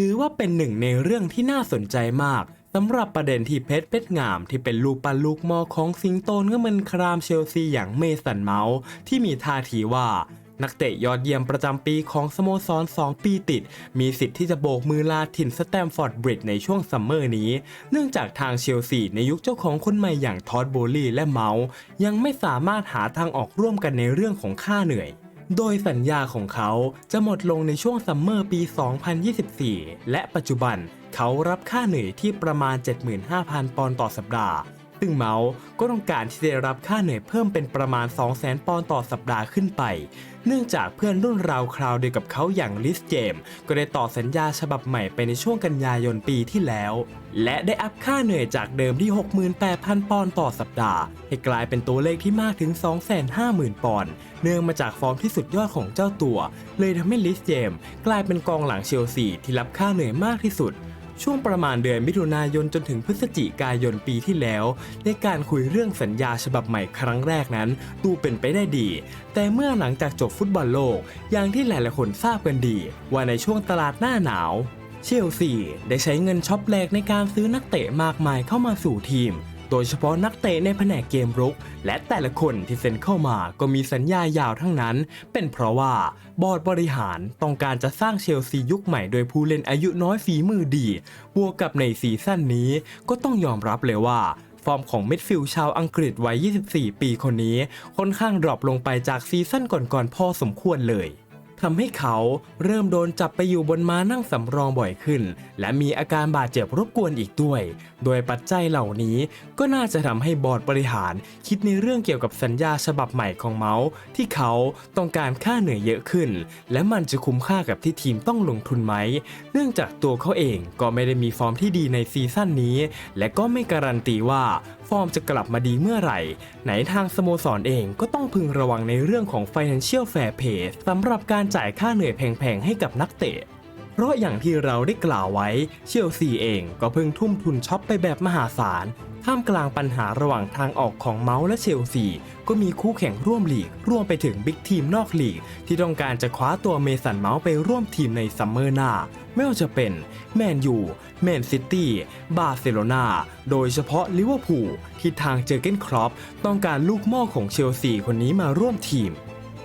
ถือว่าเป็นหนึ่งในเรื่องที่น่าสนใจมากสำหรับประเด็นที่เพชรเพชรงามที่เป็นลูกปันลูกมอของสิงโตเงื่อมันครามเชลซีอย่างเมสันเมาส์ที่มีท่าทีว่านักเตะยอดเยี่ยมประจำปีของสโมสร 2 ปีติด มีสิทธิ์ที่จะโบกมือลาถิ่นสแตมฟอร์ดบริดในช่วงซัมเมอร์นี้ เนื่องจากทางเชลซีในยุคเจ้าของคนใหม่อย่างทอดโบลีและเมาส์ยังไม่สามารถหาทางออกร่วมกันในเรื่องของค่าเหนื่อย โดยสัญญาของเขาจะหมดลงในช่วงซัมเมอร์ปี 2024 และปัจจุบันเขารับค่าเหนื่อยที่ประมาณ 75,000 ปอนด์ต่อสัปดาห์ ซึ่งเมาส์ก็ต้องการที่จะรับค่าเหนื่อยเพิ่มเป็นประมาณ 200,000 ปอนด์ต่อสัปดาห์ขึ้นไป เนื่องจากเพื่อนรุ่นราวคราวเดียวกับเขาอย่างลิสเจมก็ได้ต่อสัญญาฉบับใหม่ไปในช่วงกันยายนปีที่แล้ว และได้อัพค่าเหนื่อยจากเดิมที่ 68,000 ปอนด์ต่อสัปดาห์ ให้กลายเป็นตัวเลขที่มากถึง 250,000 ปอนด์เนื่องมาจากฟอร์มที่สุดยอดของเจ้าตัว เลยทำให้ลิสเจมกลายเป็นกองหลังเชลซีที่รับค่าเหนื่อยมากที่สุด ช่วงประมาณเดือนมิถุนายนจนถึงพฤศจิกายนปีที่แล้ว ในการคุยเรื่องสัญญาฉบับใหม่ครั้งแรกนั้น ดูเป็นไปได้ดี แต่เมื่อหลังจากจบฟุตบอลโลก อย่างที่หลายๆคนทราบกันดี ว่าในช่วงตลาดหน้าหนาวเชลซีได้ใช้เงินช็อปแลกในการซื้อนักเตะมากมายเข้ามาสู่ทีม โดยเฉพาะนักเตะในแผนกเกมรุก และแต่ละคนที่เซ็นเข้ามาก็มีสัญญายาวทั้งนั้น เป็นเพราะว่าบอร์ดบริหารต้องการจะสร้างเชลซียุคใหม่โดยผู้เล่นอายุน้อยฝีมือดี บวกกับในซีซั่นนี้ก็ต้องยอมรับเลยว่าฟอร์มของมิดฟิลด์ชาวอังกฤษวัย 24 ปีคนนี้ ค่อนข้างดรอปลงไปจากซีซั่นก่อนๆพอสมควรเลย ทำให้เขาเริ่มโดนจับไปอยู่บนม้านั่งสำรองบ่อยขึ้น และมีอาการบาดเจ็บรบกวนอีกด้วย โดยปัจจัยเหล่านี้ก็น่าจะทำให้บอร์ดบริหาร คิดในเรื่องเกี่ยวกับสัญญาฉบับใหม่ของเมาส์ที่เขาต้องการค่าเหนื่อยเยอะขึ้น และมันจะคุ้มค่ากับที่ทีมต้องลงทุนไหม เนื่องจากตัวเขาเองก็ไม่ได้มีฟอร์มที่ดีในซีซั่นนี้ และก็ไม่การันตีว่าฟอร์มจะกลับมาดีเมื่อไหร่ ไหนทางสโมสรเองก็ต้องพึงระวังในเรื่องของ Financial Fair Play สำหรับการจ่ายค่าเหนื่อยแพงๆให้กับนักเตะ เพราะอย่างที่เราได้กล่าวไว้เชลซีเองก็เพิ่งทุ่มทุนช็อปไปแบบมหาศาล ท่ามกลางปัญหาระหว่างทางออกของเมาส์และเชลซี ก็มีคู่แข่งร่วมลีกร่วมไปถึงบิ๊กทีมนอกลีก ที่ต้องการจะคว้าตัวเมสันเมาส์ไปร่วมทีมในซัมเมอร์หน้า ไม่ว่าจะเป็นแมนยู แมนซิตี้ บาร์เซโลนา โดยเฉพาะลิเวอร์พูลที่ทางเจอเกนครอปต้องการลูกหม่อของเชลซีคนนี้มาร่วมทีม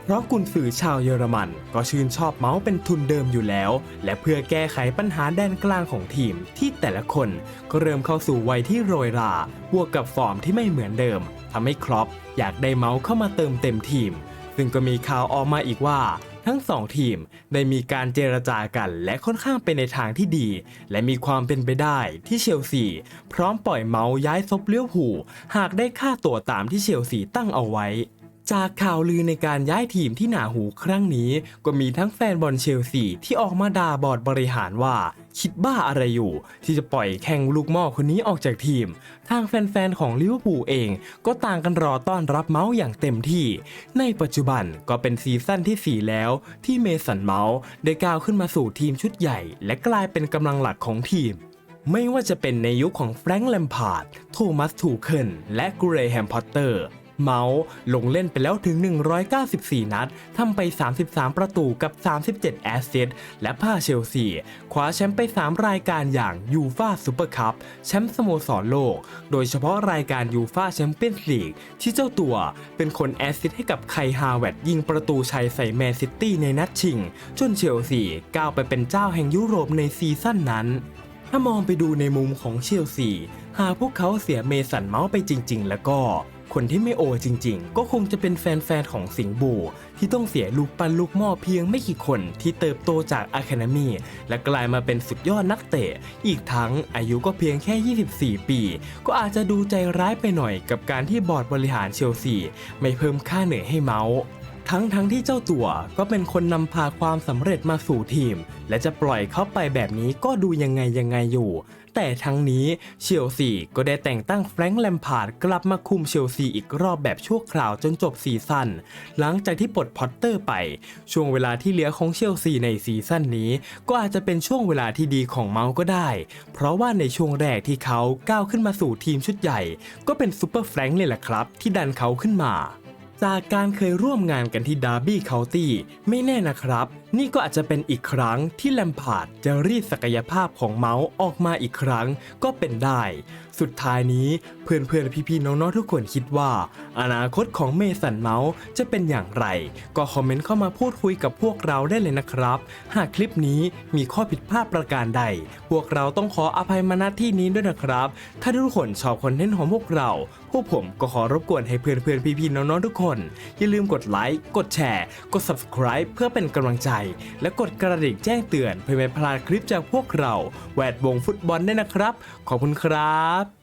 เพราะกุนซือชาวเยอรมัน ก็ชื่นชอบเมาส์เป็นทุนเดิมอยู่แล้ว และเพื่อแก้ไขปัญหาแดนกลางของทีมที่แต่ละคนก็เริ่มเข้าสู่วัยที่โรยราบวกกับฟอร์มที่ไม่เหมือนเดิมทำให้ครอปอยากได้เมาส์เข้ามาเติมเต็มทีม ซึ่งก็มีข่าวออกมาอีกว่าทั้งสองทีมได้มีการเจรจากันและค่อนข้างไปในทางที่ดี และมีความเป็นไปได้ที่เชลซี พร้อมปล่อยเมาส์ย้ายซบเลี้ยวผูหากได้ค่าตัวตามที่เชลซีตั้งเอาไว้ จากข่าวลือในการย้ายทีมที่หนาหูครั้งนี้ ก็มีทั้งแฟนบอลเชลซีที่ออกมาด่าบอร์ดบริหารว่า คิดบ้าอะไรอยู่ ที่จะปล่อยแข่งลูกหม้อคนนี้ออกจากทีม ทางแฟนๆของลิเวอร์พูลเอง ก็ต่างกันรอต้อนรับเมาส์อย่างเต็มที่ ในปัจจุบันก็เป็นซีซั่นที่ 4 แล้ว ที่เมสันเมาส์ได้ก้าวขึ้นมาสู่ทีมชุดใหญ่ และกลายเป็นกำลังหลักของทีมไม่ว่าจะเป็นในยุคของแฟรงค์แลมพาร์ด โทมัส ทูเคิล และกูเรแฮมพอตเตอร์ เมาส์ ลงเล่นไปแล้วถึง 194 นัดทำไป 33 ประตูกับ 37 แอสซิสต์และพาเชลซีคว้าแชมป์ไป 3 รายการอย่างยูฟาซูเปอร์คัพแชมป์สโมสรโลก โดยเฉพาะรายการยูฟาแชมเปี้ยนส์ลีกที่เจ้าตัวเป็นคนแอสซิสต์ให้กับไคฮาวเวตยิงประตูชัยใส่แมนซิตี้ในนัดชิง จนเชลซีก้าวไปเป็นเจ้าแห่งยุโรปในซีซั่นนั้นถ้ามองไปดูในมุมของเชลซี หากพวกเขาเสียเมสันเมาส์ไปจริง ๆ แล้วก็ คนที่ไม่โอจริงๆ ก็คงจะเป็นแฟนๆ ของสิงห์บู ที่ต้องเสียลูกปันลูกหม้อเพียงไม่กี่คนที่เติบโตจากอะคาเดมีและกลายมาเป็นสุดยอดนักเตะ อีกทั้งอายุก็เพียงแค่ 24 ปี ก็อาจจะดูใจร้ายไปหน่อยกับการที่บอร์ดบริหารเชลซี ไม่เพิ่มค่าเหนื่อยให้เมาส์ทั้งทั้งที่เจ้าตัวก็เป็นคนนำพาความสำเร็จมาสู่ทีม และจะปล่อยเขาไปแบบนี้ก็ดูยังไงยังไงอยู่ แต่ทั้งนี้เชลซีก็ได้แต่งตั้งแฟรงค์แลมพาร์ดกลับมาคุมเชลซีอีกรอบแบบชั่วคราวจนจบซีซั่นหลังจากที่ปลดพอตเตอร์ไป ช่วงเวลาที่เหลือของเชลซีในซีซั่นนี้ ก็อาจจะเป็นช่วงเวลาที่ดีของเมาส์ก็ได้ เพราะว่าในช่วงแรกที่เขาก้าวขึ้นมาสู่ทีมชุดใหญ่ ก็เป็นซูเปอร์แฟรงค์เลยแหละครับ ที่ดันเขาขึ้นมาจากการเคยร่วมงานกันที่ดาร์บี้เคานตี้ไม่แน่นะครับ นี่ก็อาจจะเป็นอีกครั้งที่แลมพาร์ดจะรีดศักยภาพของเมาส์ออกมาอีกครั้งก็เป็นได้ สุดท้ายนี้เพื่อนๆพี่ๆน้องๆทุกคนคิดว่า อนาคตของเมสันเมาส์จะเป็นอย่างไร ก็คอมเมนต์เข้ามาพูดคุยกับพวกเราได้เลยนะครับ หากคลิปนี้มีข้อผิดพลาดประการใด พวกเราต้องขออภัยมาณที่นี้ด้วยนะครับ ถ้าทุกคนชอบคอนเทนต์ของพวกเรา พวกผมก็ขอรบกวนให้เพื่อนๆพี่ๆน้องๆทุกคน อย่าลืมกดไลค์กดแชร์ กด subscribe เพื่อเป็นกำลังใจและกดกระดิ่งแจ้งเตือนเพื่อไม่พลาดคลิปจากพวกเรา แวดวงฟุตบอลได้วยนะครับ ขอบคุณครับ